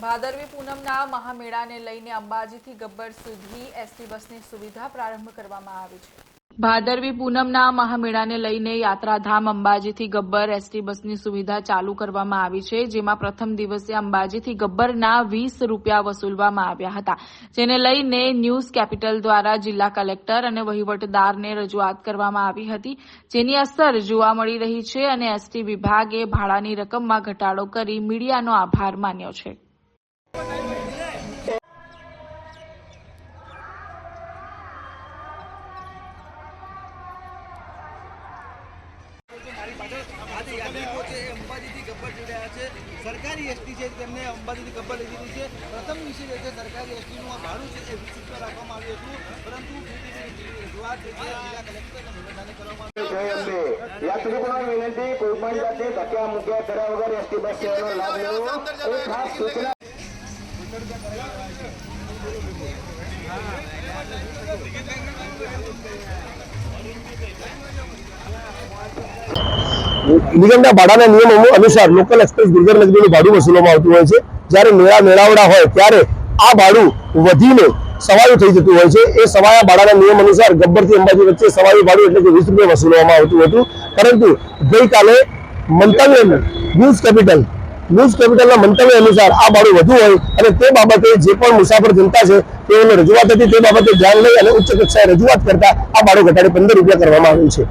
ભાદરવી પૂનમના મહામેળાને લઈને અંબાજીથી ગબ્બર સુધી એસટી બસની સુવિધા પ્રારંભ કરવામાં આવી છે. ભાદરવી પૂનમના મહામેળાને લઈને યાત્રાધામ અંબાજીથી ગબ્બર એસટી બસની સુવિધા ચાલુ કરવામાં આવી છે, જેમાં પ્રથમ દિવસે અંબાજીથી ગબ્બરના વીસ રૂપિયા વસૂલવામાં આવ્યા હતા. જેને લઈને ન્યૂઝ કેપિટલ દ્વારા જિલ્લા કલેક્ટર અને વહીવટદારને રજૂઆત કરવામાં આવી હતી. જેની અસર જોવા મળી રહી છે અને એસટી વિભાગે ભાડાની રકમમાં ઘટાડો કરી મીડિયાનો આભાર માન્યો છે. આજે યાત્રિકો છે એ અંબાજીથી ગબ્બર જઈ રહ્યા છે. સરકારી એસટી છે તેમને અંબાજીથી ગબ્બર લઈ દીધી છે. પ્રથમ વિષય જે છે સરકારી એસટીનું આ ભાડું છે એ વીસ રૂપિયા રાખવામાં આવ્યું હતું. પરંતુ રજૂઆત જિલ્લા કલેક્ટર કરવામાં યાત્રિકોને વિનંતી કોઈ પણ જાતે ધક્કા મૂક્યા કર્યા વગર એસટી બસ સેવાનો લાભ લેવો. એ ખાસ સૂચના નિગમના ભાડાના નિયમો અનુસાર લોકલ એક્સપ્રેસ ગુર્જર નગરીનું ભાડું વસૂલવામાં આવતું હોય છે. જ્યારે મેળા મેળાવડા હોય ત્યારે આ ભાડું વધીને સવાયું થઈ જતું હોય છે. એ સવાયા ભાડાના નિયમ અનુસાર ગબ્બરથી અંબાજી વચ્ચે સવાયું ભાડું એટલે કે વીસ રૂપિયા વસૂલવામાં આવતું હતું. પરંતુ ગઈકાલે મંતવ્ય ન્યૂઝ કેપિટલ, ન્યૂઝ કેપિટલના મંતવ્ય અનુસાર આ ભાડું વધુ હોય અને તે બાબતે જે પણ મુસાફર જનતા છે, તેઓને રજૂઆત હતી. તે બાબતે ધ્યાન લઈ અને ઉચ્ચ કક્ષાએ રજૂઆત કરતા આ ભાડું ઘટાડી પંદર રૂપિયા કરવામાં આવ્યું છે.